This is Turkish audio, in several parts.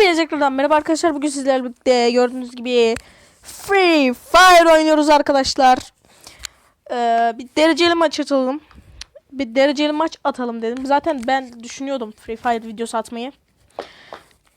Hepinize merhaba arkadaşlar. Bugün sizlerle birlikte gördüğünüz gibi Free Fire oynuyoruz arkadaşlar. Ee, bir dereceli maç atalım. Bir dereceli maç atalım dedim. Zaten ben düşünüyordum Free Fire videosu atmayı.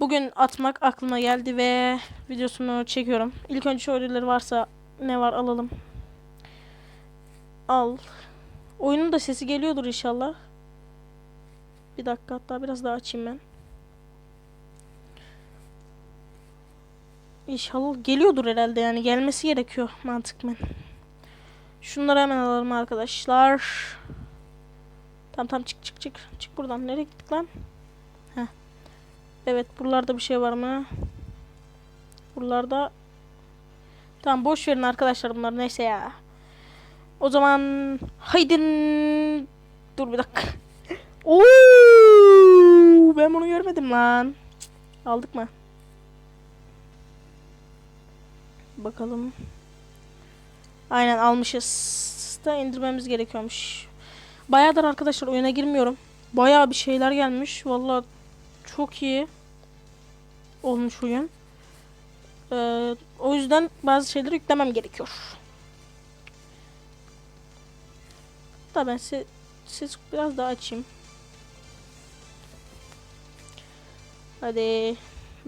Bugün atmak aklıma geldi ve videosunu çekiyorum. İlk önce şöyleleri varsa ne var alalım. Al. Oyunun da sesi geliyordur inşallah. Bir dakika hatta biraz daha açayım ben. İnşallah geliyordur herhalde yani gelmesi gerekiyor mantıklı. Şunları hemen alalım arkadaşlar. Tamam tamam çık çık çık. Çık buradan. Nereye gittik lan? Heh. Evet buralarda bir şey var mı? Buralarda Tamam boş verin arkadaşlar bunlar neyse ya. O zaman haydin dur bir dakika. Oo! Ben bunu görmedim lan. Aldık mı? Bakalım. Aynen almışız. Da indirmemiz gerekiyormuş. Bayağıdır arkadaşlar oyuna girmiyorum. Bayağı bir şeyler gelmiş. Vallahi çok iyi olmuş oyun. Ee, o yüzden bazı şeyleri yüklemem gerekiyor. Da ben size ses biraz daha açayım. Hadi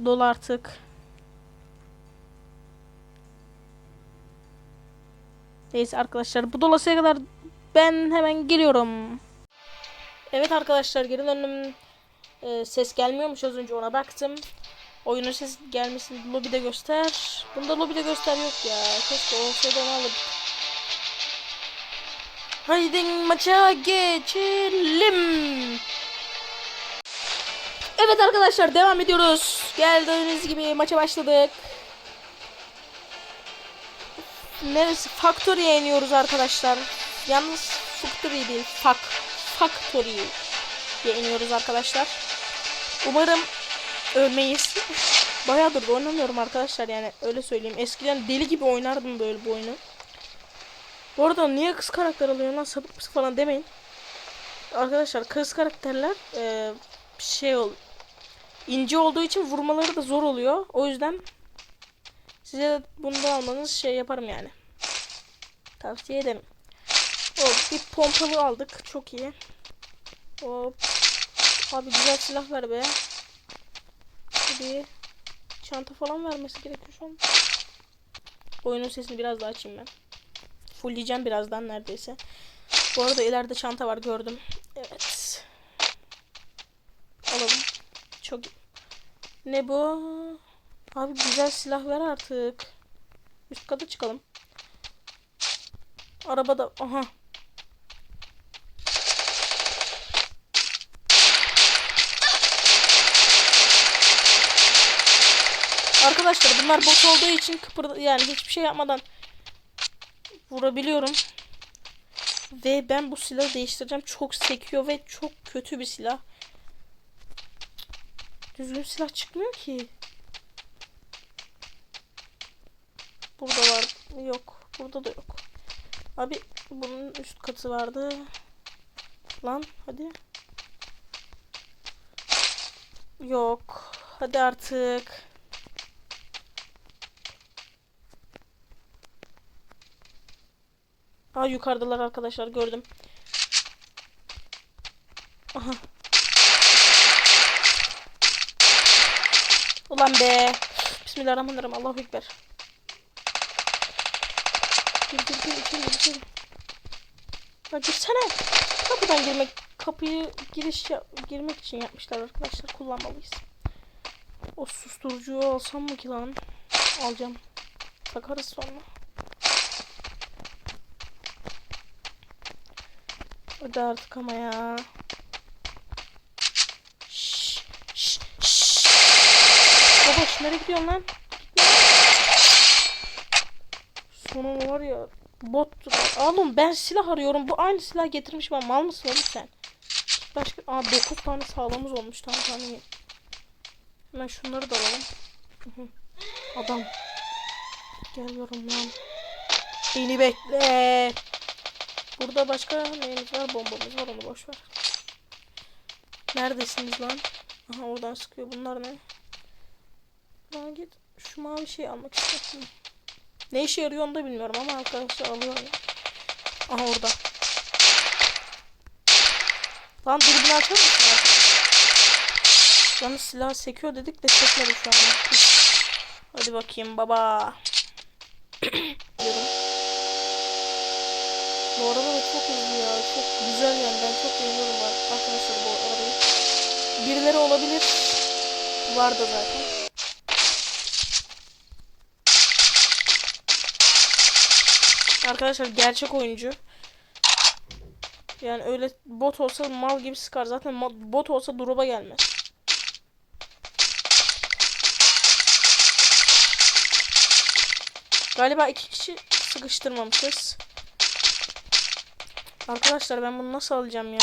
dolu artık. Neyse arkadaşlar bu dolasıya kadar ben hemen geliyorum. Evet arkadaşlar geri döndüm. Ee, ses gelmiyormuş az önce ona baktım. Oyunun ses gelmesini lobide göster. Bunda lobide göster yok ya. Keşke olsaydı onu alırdık. Haydi maça geçelim. Evet arkadaşlar devam ediyoruz. Geldiğiniz gibi maça başladık. Neresi? Factory'e iniyoruz arkadaşlar. Yalnız Factory değil. Fak. Factory'ye iniyoruz arkadaşlar. Umarım ölmeyiz. Bayağıdır da oynamıyorum arkadaşlar yani öyle söyleyeyim. Eskiden deli gibi oynardım böyle bu oyunu. Bu arada niye kız karakter alıyor lan sapık mısın falan demeyin. Arkadaşlar kız karakterler e, şey ol ince olduğu için vurmaları da zor oluyor. O yüzden size de bunu da almanız şey yaparım yani. Tavsiye ederim. Hop bir pompalı aldık. Çok iyi. Hop. Abi güzel silah ver be. Hadi. Çanta falan vermesi gerekiyor şu an. Oyunun sesini biraz daha açayım ben. Fullleyeceğim birazdan neredeyse. Bu arada ileride çanta var gördüm. Evet. Alalım. Çok Ne bu? Abi güzel silah ver artık. Üst kata çıkalım. Arabada aha. Arkadaşlar bunlar bot olduğu için kıpır yani hiçbir şey yapmadan vurabiliyorum. Ve ben bu silahı değiştireceğim. Çok sekiyor ve çok kötü bir silah. Düzgün silah çıkmıyor ki. Burada var. Yok. Burada da yok. Abi bunun üst katı vardı. Lan hadi. Yok. Hadi artık. Aa yukarıdalar arkadaşlar gördüm. Aha. Ulan be. Bismillahirrahmanirrahim. Allahu Ekber. Gir gir gir içeri gir içeri. Ya girsene. Kapıdan girmek kapıyı giriş ya- girmek için yapmışlar arkadaşlar. Kullanmalıyız. O susturucuyu alsam mı ki lan? Alacağım. Takarız sonra. Hadi artık ama ya. Şşş. Baba şş, nereye gidiyorsun lan? Sonun var ya. Bot. Oğlum ben silah arıyorum. Bu aynı silah getirmiş ben. Mal mısın oğlum sen? Başka. Aa 9 tane sağlamız olmuş. Tamam tamam. Hemen şunları da alalım. Adam. Geliyorum lan. Beni bekle. Burada başka neyimiz var? Bombamız var onu boş ver. Neredesiniz lan? Aha oradan sıkıyor. Bunlar ne? Bana git. Şu mavi şeyi almak istiyorum. Ne işe yarıyor onu da bilmiyorum ama arkadaşlar alıyor. Aha orada. Lan dürbünü açar mısın ya? Lan silah sekiyor dedik de sekmedi şu an. Hadi bakayım baba. Bu araba da çok hızlı ya. Çok güzel yani. Ben çok beğeniyorum ar- arkadaşlar bu arabayı. Birileri olabilir. Var da zaten. Arkadaşlar gerçek oyuncu. Yani öyle bot olsa mal gibi sıkar. Zaten bot olsa drop'a gelmez. Galiba iki kişi sıkıştırmamışız. Arkadaşlar ben bunu nasıl alacağım ya?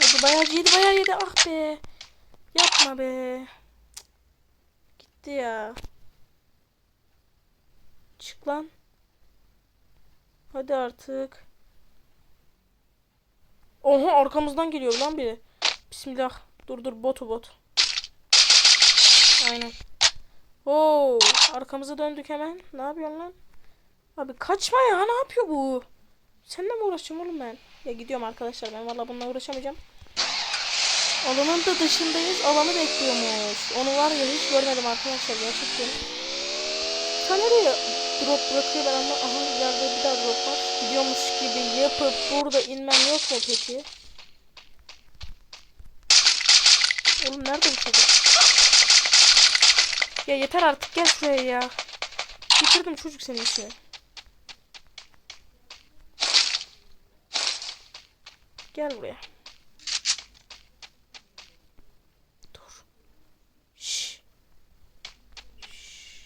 Hadi bayağı yedi bayağı yedi ah be. Yapma be. Gitti ya. Çık lan. Hadi artık. Oha arkamızdan geliyor lan biri. Bismillah. Dur dur botu bot. Aynen. Oo, arkamıza döndük hemen. Ne yapıyorsun lan? Abi kaçma ya. Ne yapıyor bu? Seninle mi uğraşacağım oğlum ben? Ya gidiyorum arkadaşlar. Ben vallahi bununla uğraşamayacağım. Alanın da dışındayız. Alanı bekliyormuş. Onu var ya hiç görmedim arkadaşlar. Gerçekten. Nereye drop bırakıyor ben ama aha ileride bir daha drop var. Gidiyormuş gibi yapıp burada inmem yok mu peki? Oğlum nerede bu çocuk? Ya yeter artık gel şuraya ya. Bitirdim çocuk senin işini. Gel buraya. Dur. Şş. Şş.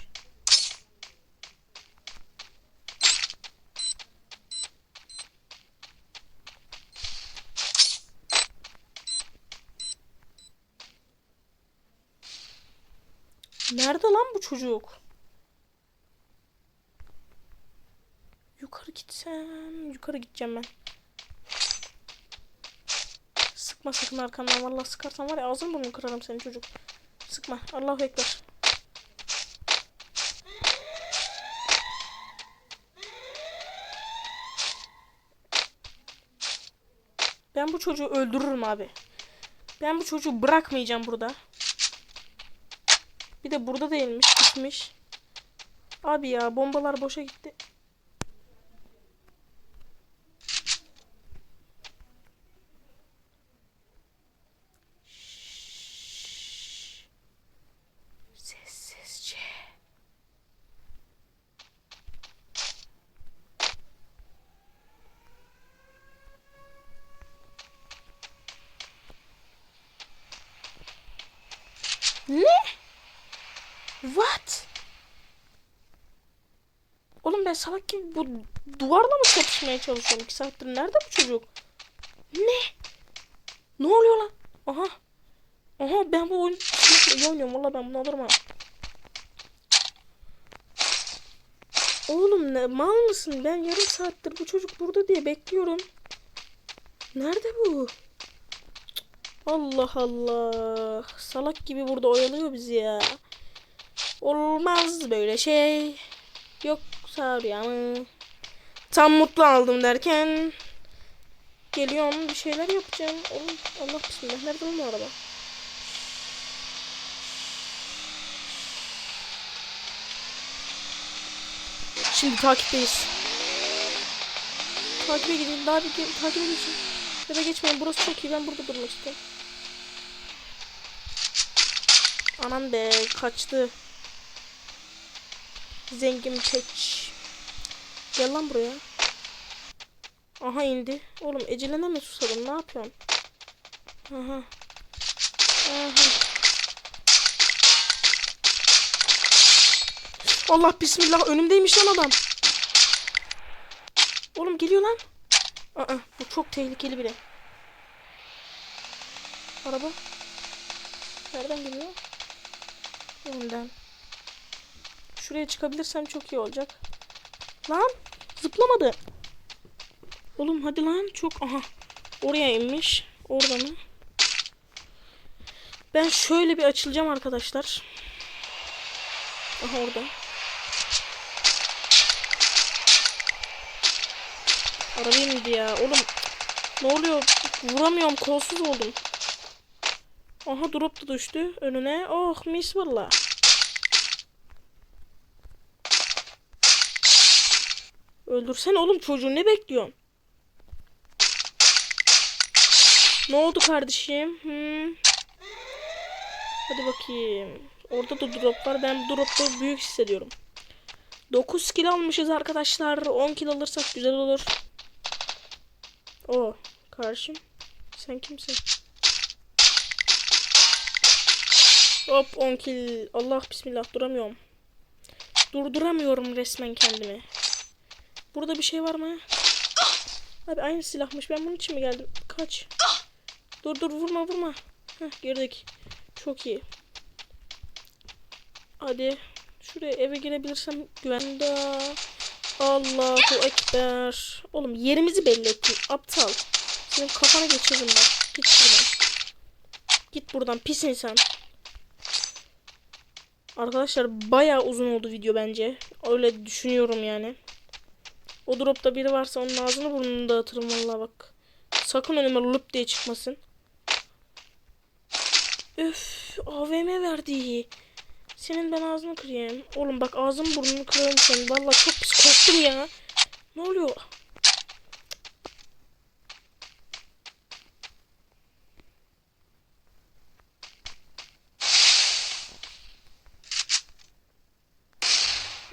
Nerede lan bu çocuk? Yukarı gitsem, yukarı gideceğim ben. Sıkma sakın arkamdan. Vallahi sıkarsan var ya ağzını burnunu kırarım senin çocuk. Sıkma. Allahu Ekber. Ben bu çocuğu öldürürüm abi. Ben bu çocuğu bırakmayacağım burada. Bir de burada değilmiş. Gitmiş. Abi ya bombalar boşa gitti. Ne? What? Oğlum ben salak gibi bu duvarla mı çatışmaya çalışıyorum? 2 saattir nerede bu çocuk? Ne? Ne oluyor lan? Aha. Aha ben bu oyunu iyi oynuyorum. Valla ben bunu alırım ha. Oğlum ne mal mısın? Ben yarım saattir bu çocuk burada diye bekliyorum. Nerede bu? Allah Allah. Salak gibi burada oyalıyor bizi ya. Olmaz böyle şey. Yoksa rüya mı? Tam mutlu aldım derken geliyorum bir şeyler yapacağım. Oğlum Allah bismillah. Nerede bu araba? Şimdi takipteyiz. Takibe gidin. Daha bir takibe geçin. Ya da geçmeyin. Burası çok iyi. Ben burada durmak istiyorum. Anam be kaçtı. Zengin peç. Gel lan buraya. Aha indi. Oğlum ecelene mi susadım? Ne yapıyorsun? Aha. Aha. Allah bismillah önümdeymiş lan adam. Oğlum geliyor lan. Aa, bu çok tehlikeli bile. Araba. Nereden geliyor? Önden. Şuraya çıkabilirsem çok iyi olacak. Lan zıplamadı. Oğlum hadi lan çok aha. Oraya inmiş. Orada mı? Ben şöyle bir açılacağım arkadaşlar. Aha orada. Arabaya indi ya. Oğlum ne oluyor? Vuramıyorum. Kolsuz oldum. Aha drop da düştü önüne. Oh mis valla. Öldürsen oğlum çocuğu ne bekliyorsun? Ne oldu kardeşim? Hmm. Hadi bakayım. Orada da drop var. Ben bu drop'ta büyük hissediyorum. 9 kill almışız arkadaşlar. 10 kill alırsak güzel olur. O karşım. Sen kimsin? Hop 10 kill. Allah bismillah duramıyorum. Durduramıyorum resmen kendimi. Burada bir şey var mı? Abi aynı silahmış. Ben bunun için mi geldim? Kaç. Dur dur vurma vurma. Heh girdik. Çok iyi. Hadi. Şuraya eve girebilirsem güvende. Allahu Ekber. Oğlum yerimizi belli ettin. Aptal. Senin kafana geçiririm bak. Git buradan. Git buradan pis insan. Arkadaşlar bayağı uzun oldu video bence. Öyle düşünüyorum yani. O dropta biri varsa onun ağzını burnunu dağıtırım vallahi bak. Sakın önüme lup diye çıkmasın. Öf AVM verdi. Senin ben ağzını kırayım. Oğlum bak ağzını burnunu kırarım senin. Vallahi çok pis korktum ya. Ne oluyor?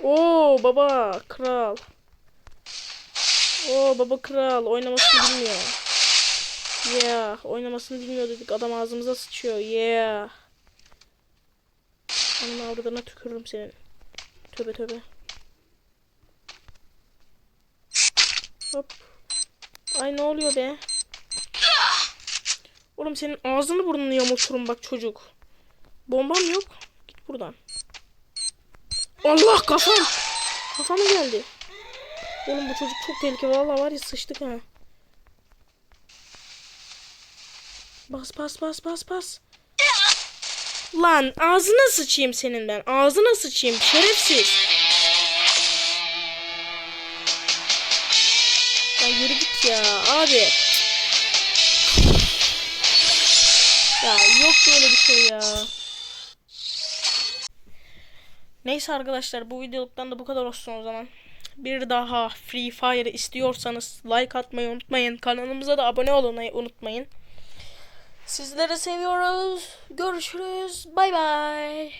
Oo baba kral. Oo baba kral oynamasını bilmiyor. Yeah oynamasını bilmiyor dedik adam ağzımıza sıçıyor. Yeah. Anam avradına tükürürüm senin. Tövbe tövbe. Hop. Ay ne oluyor be? Oğlum senin ağzını burnunu yamulturum bak çocuk. Bombam yok. Git buradan. Allah kafam. Kafama geldi. Oğlum bu çocuk çok tehlikeli. Vallahi var ya sıçtık ha. Bas bas bas bas bas. Lan ağzına sıçayım senin ben. Ağzına sıçayım şerefsiz. Ya yürü git ya abi. Ya yok böyle bir şey ya. Neyse arkadaşlar bu videoluktan da bu kadar olsun o zaman. Bir daha Free Fire istiyorsanız like atmayı unutmayın. Kanalımıza da abone olmayı unutmayın. Sizleri seviyoruz. Görüşürüz. Bay bay.